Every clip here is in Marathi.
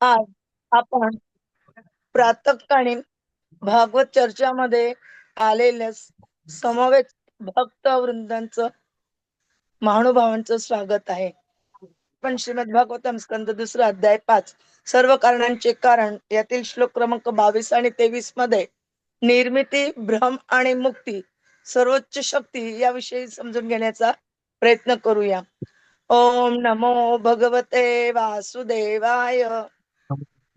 आज आपण प्रातकालीन भागवत चर्चामध्ये आलेल्या समवेत भक्त वृंदांच महानुभावांचं स्वागत आहे. पण श्रीमद भागवतम स्कंद दुसरा अध्याय पाच. सर्व कारणांचे कारण यातील श्लोक क्रमांक बावीस आणि तेवीसमध्ये निर्मिती भ्रम आणि मुक्ती सर्वोच्च शक्ती याविषयी समजून घेण्याचा प्रयत्न करूया. ओम नमो भगवते वासुदेवाय.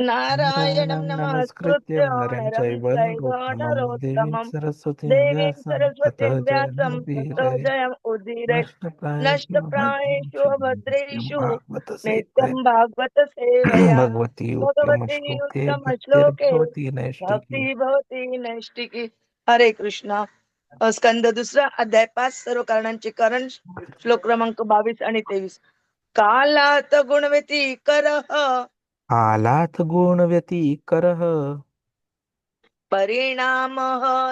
नारायणं नमस्कृत्य नरोत्तमं देवीं सरस्वतीं व्यासं ततः जयम् उदीरये नष्टप्रायेषु भद्रेषु नित्यं भागवत सेवया भगवती उत्तमश्लोके नैष्टिकी भक्ती भवती नैष्टिकी हरे कृष्णा स्कंद दुसरा अध्याय पाच सर्व कारणांचे कारण श्लोक क्रमांक बावीस आणि तेवीस कालात गुणवती करह आलाथ गुणव्यतिकरः परिणाम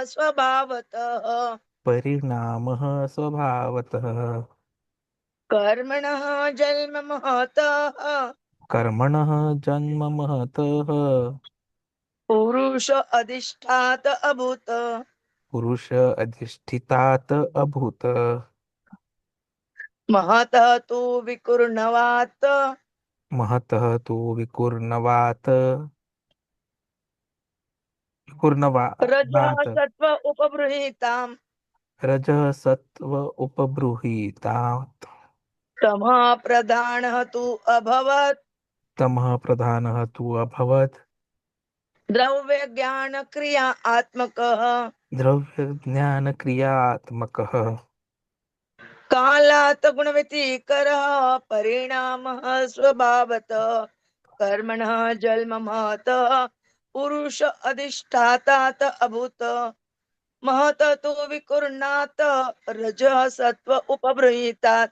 स्वभावतः। परिणामः स्वभावतः। कर्मण जन्म महतः। कर्मणः जन्म महतः। पुरुष अधिष्ठात अभूत। पुरुष अधिष्ठितात् अभूत। महतः तु विकुर्णवात। महतः तु विकुर्णवात्। रजः विकुर्णवात् सत्व उपबृहीताम्। रजः सत्त्व उपबृहीतात्। तमः प्रधानः तु अभवत्। तमः प्रधानः तु अभवत्। द्रव्य ज्ञान क्रिया आत्मकः। द्रव्यज्ञानक्रियात्मकः कालात गुणवती गुणव्यतिकरः परिणामः स्वभावत. कर्मणः जन्म महत पुरुष अधिष्ठातात अभूत. महत तु विकुर्णात रजः सत्व उपभृहितात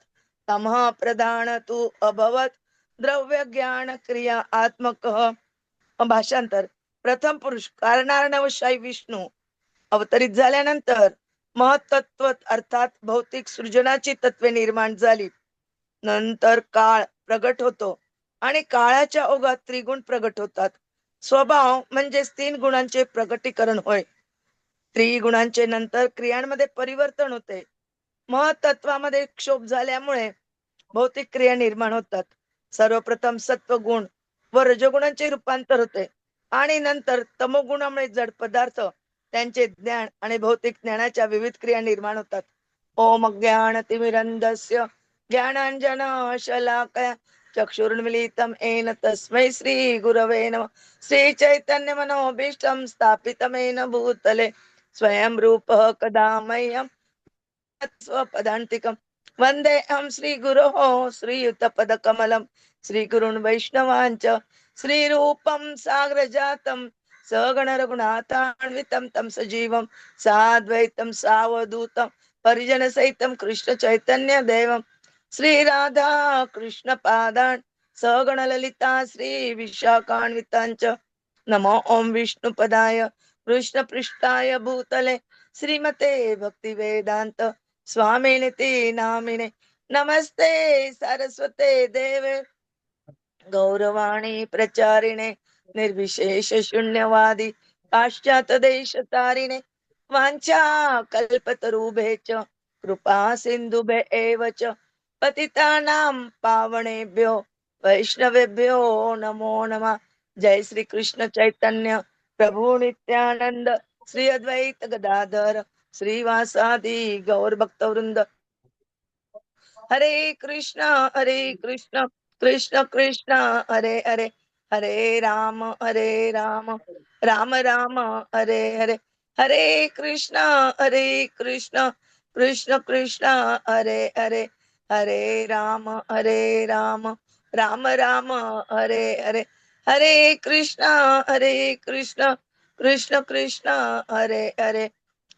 तमः प्रधान तु अभवत् द्रव्य ज्ञान क्रिया आत्मकः. भाषांतर. प्रथम पुरुष कारणार्णवशाही विष्णू. अवतरित झाल्यानंतर महतत्व अर्थात भौतिक सृजनाची तत्वे निर्माण झाली. नंतर काळ प्रगट होतो आणि काळाच्या ओघात त्रिगुण प्रगट होतात. स्वभाव म्हणजेच तीन गुणांचे प्रगटीकरण होय. त्रिगुणांचे नंतर क्रियांमध्ये परिवर्तन होते. महतत्वामध्ये क्षोभ झाल्यामुळे भौतिक क्रिया निर्माण होतात. सर्वप्रथम सत्व गुण व रजगुणांचे रूपांतर होते. आणि नंतर तमोगुणामुळे जड पदार्थ त्यांचे ज्ञान आणि भौतिक ज्ञानाच्या विविध क्रिया निर्माण होतात. ओम ज्ञान तिमिरंधस्य ज्ञानांजन शलाकया चक्षुर्मिलितम येन तस्मै श्री गुरवे नम। श्री चैतन्य मनोभीष्टं स्थापितमेन भूतले स्वयं रूपः कदा मह्यं स्वपदान्तिकं वन्देऽहं श्री गुरुण श्रीगुरुन् वैष्णवाञ्च। श्रीरूपं जातम सगणरघुनाथान्वितं तं सजीवं साद्वैतं सावधूतं परिजनसहितं कृष्णचैतन्यदेवं। श्रीराधा कृष्णपादान् सगणललिता श्रीविशाखान्विताञ्च। नमो ॐ विष्णुपदाय कृष्णपृष्ठाय भूतले श्रीमते भक्तिवेदान्त स्वामिनिति नामिने। नमस्ते सरस्वते देवे। गौरवाणी प्रचारिणे निर्विशेष शून्यवादी पाश्चात देश तारिणे वाञ्छा कल्पतरूभे च कृपा सिंधुभे एव च पतितानां पावणेभ्यो वैष्णवेभ्यो नमो नमः। जय श्री कृष्ण चैतन्य प्रभु नित्यानंद श्री अद्वैत गदाधर श्रीवासादि गौर भक्तवृंद हरे कृष्ण हरे कृष्ण कृष्ण कृष्ण हरे हरे। हरे राम हरे राम राम राम हरे हरे। हरे कृष्ण हरे कृष्ण कृष्ण कृष्ण हरे हरे। हरे राम हरे राम राम राम हरे हरे। हरे कृष्ण हरे कृष्ण कृष्ण कृष्ण हरे हरे।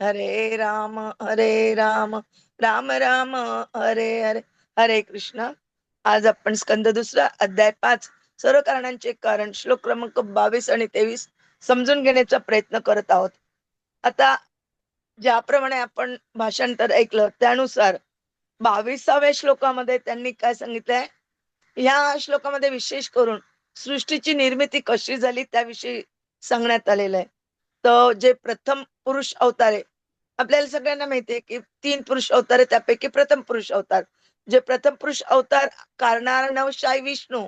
हरे राम हरे राम राम राम हरे हरे। हरे कृष्ण। आज आपण स्कंद दुसरा अध्याय पाच सर्व कारणांचे कारण श्लोक क्रमांक बावीस आणि तेवीस समजून घेण्याचा प्रयत्न करत आहोत. आता ज्याप्रमाणे आपण भाषांतर ऐकलं त्यानुसार बावीसाव्या श्लोकामध्ये त्यांनी काय सांगितलंय? ह्या श्लोकामध्ये विशेष करून सृष्टीची निर्मिती कशी झाली त्याविषयी सांगण्यात आलेलं आहे तर जे प्रथम पुरुष अवतारे आपल्याला सगळ्यांना माहितीये की तीन पुरुष अवतारे त्यापैकी प्रथम पुरुष अवतार. जे प्रथम पुरुष अवतार कारणार्णव शाई विष्णू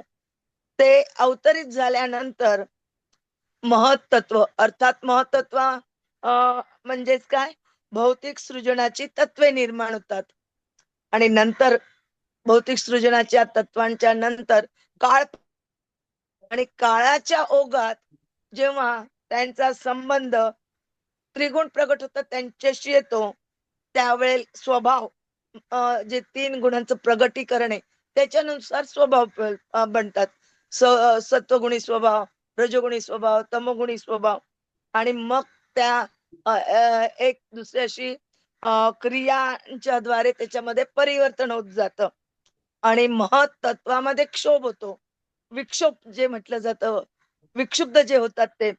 ते अवतरित झाल्यानंतर महत्त्व अर्थात महत्त्व म्हणजेच काय? भौतिक सृजनाची तत्वे निर्माण होतात. आणि नंतर भौतिक सृजनाच्या तत्वांच्या नंतर काळ आणि काळाच्या ओघात जेव्हा त्यांचा संबंध त्रिगुण प्रगट होतात त्यांच्याशी येतो त्यावेळेस स्वभाव जे तीन गुणांचं प्रगटीकरण आहे त्याच्यानुसार स्वभाव बनतात. स सत्वगुणी स्वभाव रजोगुणी स्वभाव तमोगुणी स्वभाव. आणि मग त्या एक दुसऱ्याशी क्रियांच्या द्वारे त्याच्यामध्ये परिवर्तन होत जात. आणि महत तत्वामध्ये क्षोभ होतो. विक्षोभ जे म्हटलं जातं विक्षुब्ध जे होतात ते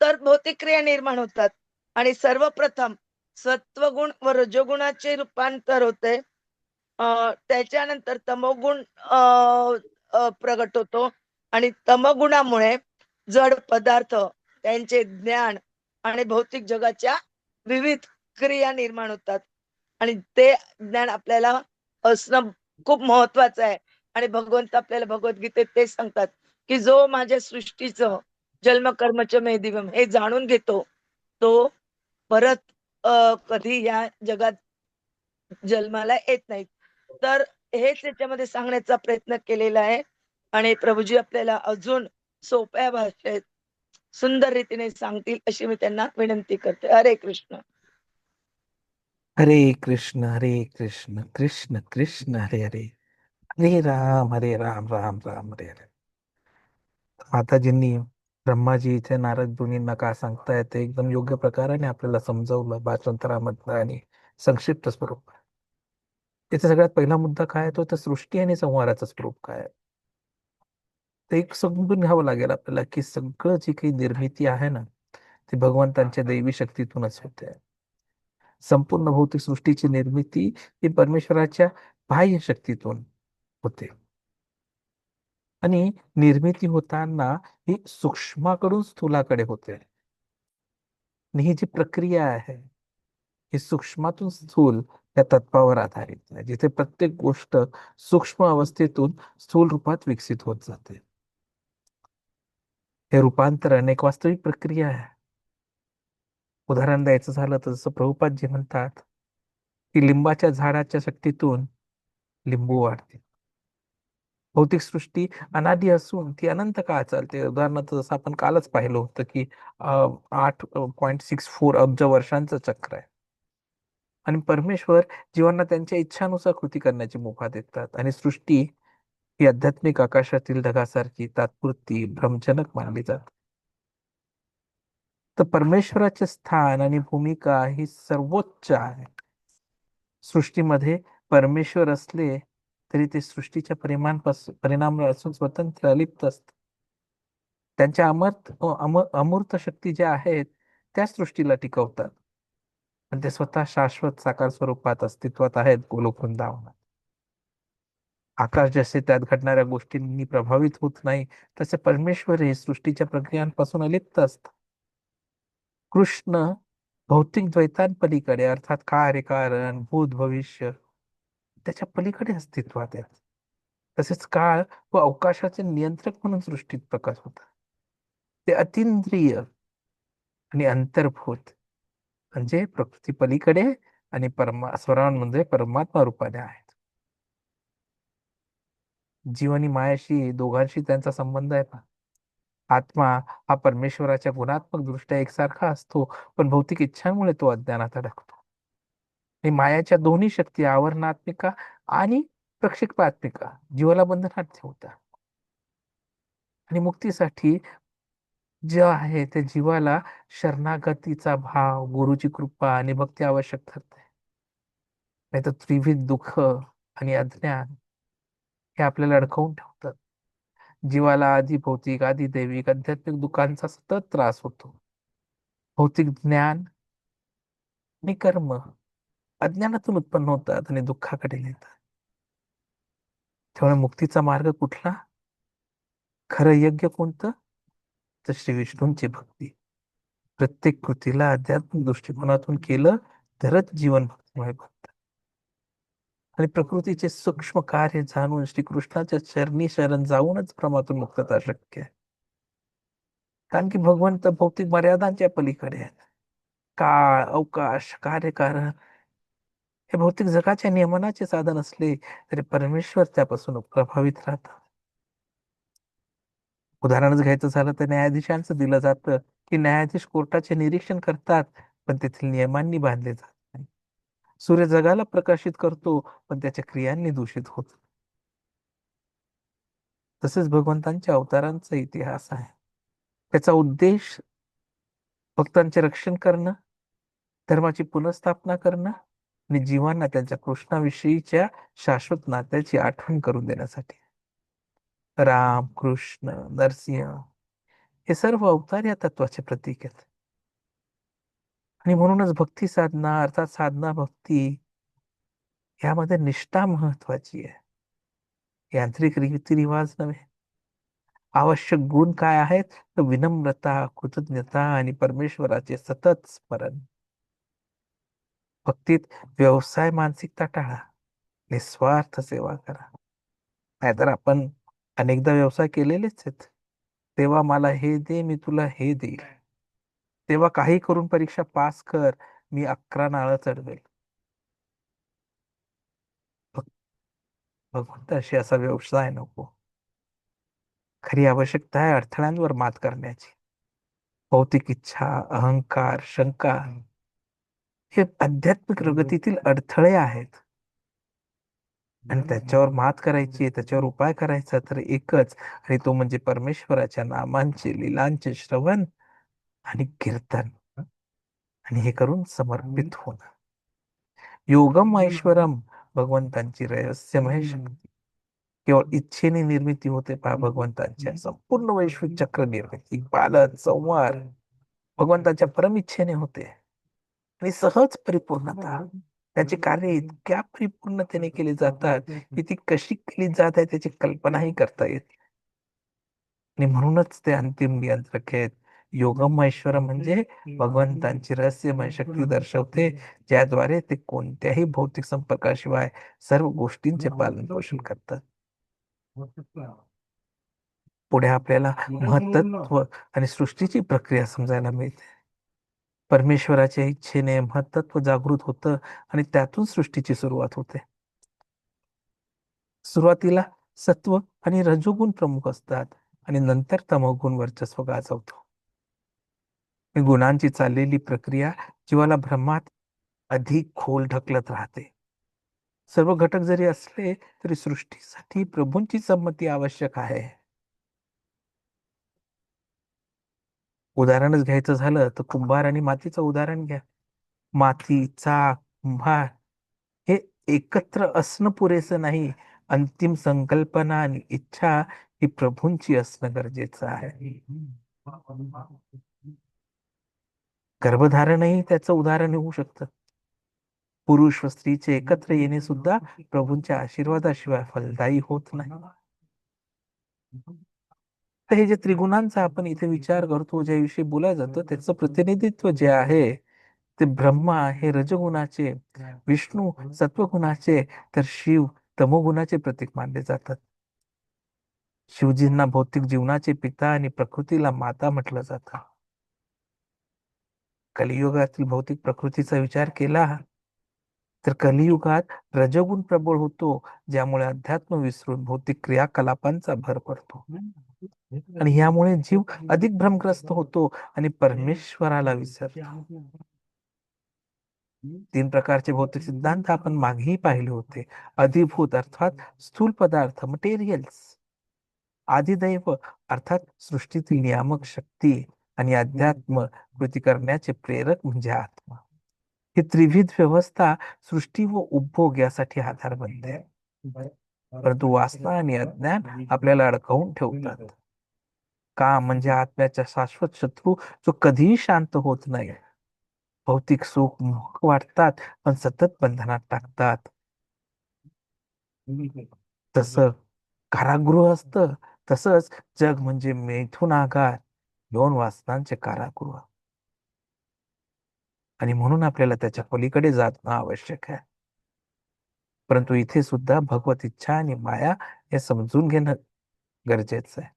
तर भौतिक क्रिया निर्माण होतात. आणि सर्वप्रथम सत्वगुण व रजोगुणाचे रूपांतर होते. त्याच्यानंतर तमोगुण प्रगट होतो. आणि तमगुणामुळे जड पदार्थ त्यांचे ज्ञान आणि भौतिक जगाच्या विविध क्रिया निर्माण होतात. आणि ते ज्ञान आपल्याला असणं खूप महत्वाचं आहे. आणि भगवंत आपल्याला भगवद्गीतेत ते सांगतात की जो माझ्या सृष्टीचं जन्म कर्मच मे दिवम हे जाणून घेतो तो परत कधी या जगात जन्माला येत नाही. तर हेच याच्यामध्ये सांगण्याचा प्रयत्न केलेला आहे. आणि प्रभूजी आपल्याला अजून सोप्या भाषेत सुंदर रीतीने सांगतील अशी मी त्यांना विनंती करते. हरे कृष्ण. हरे कृष्ण हरे कृष्ण कृष्ण कृष्ण हरे हरे. हरे राम हरे राम राम राम हरे हरे. माताजींनी ब्रह्माजी इथे नारद मुनींना का सांगताय ते एकदम योग्य प्रकाराने आपल्याला समजावलं. भाषांतरामधलं आणि संक्षिप्त स्वरूपात त्याचा सगळ्यात पहिला मुद्दा काय आहे? तो तर सृष्टी आणि संहाराचं स्वरूप काय आहे? ते एक समजून घ्यावं लागेल आपल्याला की सगळं जी काही निर्मिती आहे ना ती भगवंतांच्या दैवी शक्तीतूनच होते. संपूर्ण भौतिक सृष्टीची निर्मिती ही परमेश्वराच्या बाह्य शक्तीतून होते. आणि निर्मिती होताना ही सूक्ष्माकडून स्थूलाकडे होते. आणि ही जी प्रक्रिया आहे ही सूक्ष्मातून स्थूल या तत्वावर आधारित आहे जिथे प्रत्येक गोष्ट सूक्ष्म अवस्थेतून स्थूल रूपात विकसित होत जाते. हे रूपांतरण एक वास्तविक प्रक्रिया आहे. उदाहरण द्यायचं झालं तर जसं प्रभुपाद जे म्हणतात की लिंबाच्या झाडाच्या शक्तीतून लिंबू वाढते. भौतिक सृष्टी अनादी असून ती अनंत काळ चालते. उदाहरणार्थ जसं आपण कालच पाहिलं होतं की आठ पॉईंट सिक्स फोर अब्ज वर्षांचं चक्र आहे. आणि परमेश्वर जीवांना त्यांच्या इच्छानुसार कृती करण्याची मुभा देतात. आणि सृष्टी ही आध्यात्मिक आकाशातील ढगासारखी तात्पुरती भ्रमजनक मानली जाते. तर परमेश्वराचे स्थान आणि भूमिका ही सर्वोच्च आहे. सृष्टीमध्ये परमेश्वर असले तरी ते सृष्टीच्या परिमाणपासून परिणामापासून स्वतंत्र अलिप्त असत त्यांच्या अमर्त अमूर्त शक्ती ज्या आहेत त्या सृष्टीला टिकवतात. पण ते स्वतः शाश्वत साकार स्वरूपात अस्तित्वात आहेत गोलोक वृंदावनात आकाश जसे त्यात घडणाऱ्या गोष्टींनी प्रभावित होत नाही तसे परमेश्वर हे सृष्टीच्या प्रक्रियांपासून अलिप्त असतात. कृष्ण भौतिक द्वैतांपलीकडे अर्थात कार्यकारण भूत भविष्य त्याच्या पलीकडे अस्तित्वात आहेत. तसेच काळ व अवकाशाचे नियंत्रक म्हणून सृष्टीत प्रकाश होता ते अतिंद्रिय आणि अंतर्भूत म्हणजे प्रकृती पलीकडे आणि परमा स्वरान म्हणजे परमात्मा रूपाने आहेत. जीव आणि मायाशी दोघांशी त्यांचा संबंध आहे का आत्मा हा परमेश्वराच्या गुणात्मक दृष्ट्या एकसारखा असतो पण भौतिक इच्छांमुळे तो अज्ञानात अडकतो. आणि मायाच्या दोन्ही शक्ती आवरणात्मिका आणि प्रक्षेपात्मिका जीवाला बंधनात ठेवतात. आणि मुक्तीसाठी जे आहे ते जीवाला शरणागतीचा भाव गुरुची कृपा आणि भक्ती आवश्यक ठरते. नाही तर त्रिविध दुःख आणि अज्ञान हे आपल्याला अडकवून ठेवतात. जीवाला आधी भौतिक आधी दैविक आध्यात्मिक दुःखांचा सतत त्रास होतो. भौतिक ज्ञान आणि कर्म अज्ञानातून उत्पन्न होतात आणि दुःखाकडे नेतात. त्यामुळे मुक्तीचा मार्ग कुठला? खरं यज्ञ कोणतं? तर श्री विष्णूंची भक्ती. प्रत्येक कृतीला अध्यात्मिक दृष्टिकोनातून केलं तरच जीवन भक्तिमय बनतं. आणि प्रकृतीचे सूक्ष्म कार्य जाणून श्रीकृष्णाच्या चरणी शरण जाऊनच भ्रमातून मुक्तता शक्य आहे. कारण की भगवंत भौतिक मर्यादांच्या पलीकडे आहेत. काळ अवकाश कार्यकारण हे भौतिक जगाच्या नियमनाचे साधन असले तरी परमेश्वर त्यापासून प्रभावित राहतात. उदाहरणच घ्यायचं झालं तर न्यायाधीशांचं दिलं जातं की न्यायाधीश कोर्टाचे निरीक्षण करतात पण तेथील नियमांनी बांधले जात नाही. सूर्य जगाला प्रकाशित करतो पण त्याच्या क्रियांनी दूषित होत. तसेच भगवंतांच्या अवतारांचा इतिहास आहे. त्याचा उद्देश भक्तांचे रक्षण करणं धर्माची पुनर्स्थापना करणं आणि जीवांना त्यांच्या कृष्णाविषयीच्या शाश्वत नात्याची आठवण करून देण्यासाठी. राम कृष्ण नरसिंह हे सर्व अवतार या तत्वाचे प्रतीक आहेत. आणि म्हणूनच भक्ती साधना अर्थात साधना भक्ती यामध्ये निष्ठा महत्वाची आहे. यांत्रिक रीतिरिवाज नव्हे. आवश्यक गुण काय आहेत? तर विनम्रता कृतज्ञता आणि परमेश्वराचे सतत स्मरण. भक्तीत व्यवसाय मानसिकता टाळा. निस्वार्थ सेवा करा. नाहीतर आपण अनेकदा व्यवसाय केलेलेच आहेत. तेव्हा मला हे दे मी तुला हे देईल. तेव्हा काही करून परीक्षा पास कर मी अकरा नाळं चढवेल. भगवंत अशी असा व्यवसाय नको. खरी आवश्यकता आहे अडथळ्यांवर मात करण्याची. भौतिक इच्छा अहंकार शंका हे. आध्यात्मिक प्रगतीतील अडथळे आहेत. आणि त्याच्यावर मात करायची त्याच्यावर उपाय करायचा तर एकच. आणि तो म्हणजे परमेश्वराच्या नामांचे लीलांचे श्रवण आणि कीर्तन. आणि हे करून समर्पित होणं. योगम ऐश्वरम भगवंतांची रहस्यमय शक्ती. केवळ इच्छेने निर्मिती होते पहा भगवंतांच्या संपूर्ण वैश्विक चक्र निर्मिती पालन संवार भगवंताच्या परम इच्छेने होते. आणि सहज परिपूर्णता. त्याची कार्य इतक्या परिपूर्णतेने केली जातात की ती कशी केली जात आहे त्याची कल्पनाही करता येत आणि म्हणूनच ते अंतिम नियंत्रक आहेत. योगम ऐश्वर म्हणजे भगवंतांची रहस्यमय शक्ती दर्शवते ज्याद्वारे ते कोणत्याही भौतिक संपर्काशिवाय सर्व गोष्टींचे पालन पोषण करतात. पुढे आपल्याला महत्त्व आणि सृष्टीची प्रक्रिया समजायला मिळते. परमेश्वराच्या इच्छेने महत्त्व जागृत होतं आणि त्यातून सृष्टीची सुरुवात होते. सुरुवातीला सत्व आणि रजोगुण प्रमुख असतात आणि नंतर तमोगुण वर्चस्व गाजवतो. गुणांची चाललेली प्रक्रिया जीवाला भ्रमात अधिक खोल ढकलत राहते. सर्व घटक जरी असले तरी सृष्टीसाठी प्रभूंची संमती आवश्यक आहे. उदाहरणच घ्यायचं झालं तर कुंभार आणि मातीचं उदाहरण घ्या. माती चाक कुंभार हे एकत्र असणं पुरेसं नाही. अंतिम संकल्पना आणि इच्छा ही प्रभूंची असणं गरजेचं आहे. गर्भधारणही त्याचं उदाहरण होऊ शकतं. पुरुष व स्त्रीचे एकत्र येणे सुद्धा प्रभूंच्या आशीर्वादाशिवाय फलदायी होत नाही. तर हे जे त्रिगुणांचा आपण इथे विचार करतो ज्याविषयी बोलाय जातं त्याचं प्रतिनिधित्व जे आहे ते ब्रह्मा हे रजगुणाचे विष्णू सत्वगुणाचे तर शिव तमोगुणाचे प्रतीक मानले जातात. शिवजींना भौतिक जीवनाचे पिता आणि प्रकृतीला माता म्हटलं जातं. कलियुगातील भौतिक प्रकृतीचा विचार केला तर कलियुगात रजगुण प्रबळ होतो ज्यामुळे अध्यात्म विसरून भौतिक क्रियाकलापांचा भर पडतो. आणि यामुळे जीव अधिक भ्रमग्रस्त होतो आणि परमेश्वराला विसरतो. तीन प्रकारचे भौतिक सिद्धांत आपण मागेही पाहिले होते. अधिभूत अर्थात स्थूल पदार्थ मटेरियल्स आदिदैव अर्थात सृष्टीतील नियामक शक्ती आणि अध्यात्म कृती करण्याचे प्रेरक म्हणजे आत्मा. ही त्रिविध व्यवस्था सृष्टी व उपभोग यासाठी आधार बनते परंतु वासना आणि अज्ञान आपल्याला अडकवून ठेवतात. का? म्हणजे आत्म्याचा शाश्वत शत्रू जो कधीही शांत होत नाही. भौतिक सुख मोहक वाटतात पण सतत बंधनात टाकतात. तस कारागृह असतं तसंच जग म्हणजे मैथून आगार दोन वासनांचे कारागृह. आणि म्हणून आपल्याला त्याच्या पलीकडे जाणं आवश्यक आहे. परंतु इथे सुद्धा भगवत इच्छा आणि माया हे समजून घेणं गरजेचं आहे.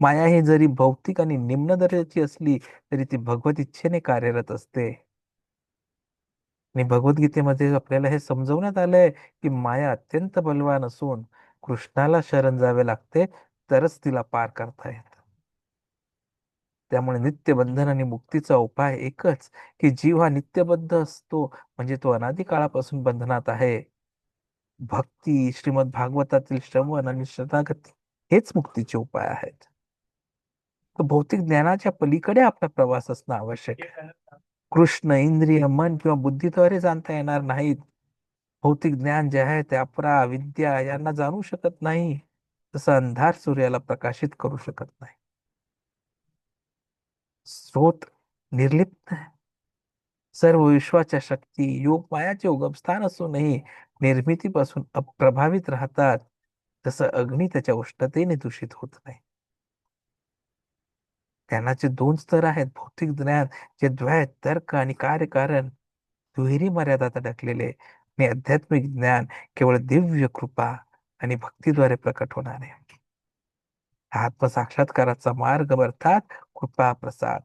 माया ही जरी भौतिक आणि निम्न दर्जाची असली तरी ती भगवत इच्छेने कार्यरत असते. आणि भगवद्गीतेमध्ये आपल्याला हे समजवण्यात आलंय की माया अत्यंत बलवान असून कृष्णाला शरण जावे लागते तरच तिला पार करता येत. त्यामुळे नित्यबंधन आणि मुक्तीचा उपाय एकच की जीव हा नित्यबद्ध असतो म्हणजे तो अनादी काळापासून बंधनात आहे. भक्ती श्रीमद भागवतातील श्रवण आणि शरणागती हेच मुक्तीचे उपाय आहेत. तर भौतिक ज्ञानाच्या पलीकडे आपला प्रवास असणं आवश्यक आहे. कृष्ण इंद्रिय मन किंवा बुद्धीद्वारे जाणता येणार नाहीत. भौतिक ज्ञान जे आहे ते अपरा विद्या यांना जाणू शकत नाही तसं अंधार सूर्याला प्रकाशित करू शकत नाही. स्रोत निर्लिप्त आहे. सर्व विश्वाच्या शक्ती योग मायाचे उगमस्थान असूनही निर्मितीपासून अप्रभावित राहतात तसं अग्नी त्याच्या उष्णतेने दूषित होत नाही. ज्ञानाचे दोन स्तर आहेत भौतिक ज्ञान जे द्वैत तर्क आणि कार्यकारण दुहेरी मर्यादात अडकलेले आणि आध्यात्मिक ज्ञान केवळ दिव्य कृपा आणि भक्तीद्वारे प्रकट होणारे आत्मसाक्षात्काराचा मार्ग अर्थात कृपा प्रसाद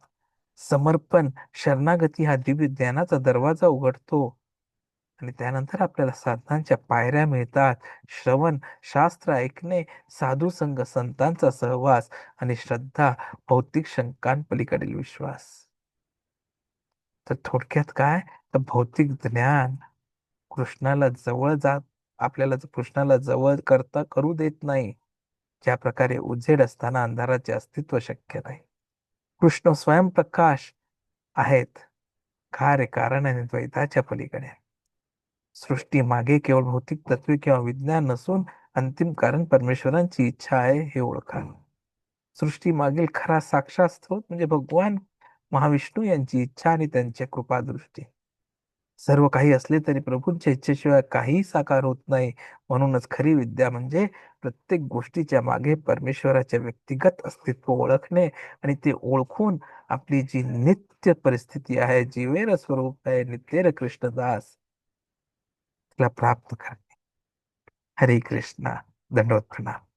समर्पण शरणागती हा दिव्य ज्ञानाचा दरवाजा उघडतो. आणि त्यानंतर आपल्याला साधनांच्या पायऱ्या मिळतात. श्रवण शास्त्र ऐकणे साधू संघ संतांचा सहवास आणि श्रद्धा भौतिक शंकांपलीकडील विश्वास. तर थोडक्यात काय? तर भौतिक ज्ञान कृष्णाला जवळ जात आपल्याला कृष्णाला जवळ करता करू देत नाही. ज्या प्रकारे उजेड असताना अंधाराचे अस्तित्व शक्य नाही. कृष्ण स्वयंप्रकाश आहेत. कार्य कारण आणि द्वैताच्या पलीकडे. सृष्टी मागे केवळ भौतिक तत्वे किंवा विज्ञान नसून अंतिम कारण परमेश्वरांची इच्छा आहे हे ओळखा. सृष्टी मागील खरा साक्षात स्त्रोत म्हणजे भगवान महाविष्णू यांची इच्छा आणि त्यांच्या कृपादृष्टी. सर्व काही असले तरी प्रभूंच्या इच्छेशिवाय काहीही साकार होत नाही. म्हणूनच खरी विद्या म्हणजे प्रत्येक गोष्टीच्या मागे परमेश्वराच्या व्यक्तिगत अस्तित्व ओळखणे आणि ते ओळखून आपली जी नित्य परिस्थिती आहे जीवेर स्वरूप आहे नित्येर कृष्णदास. प्राप्त करणे हरे कृष्णा दंडवत प्रणाम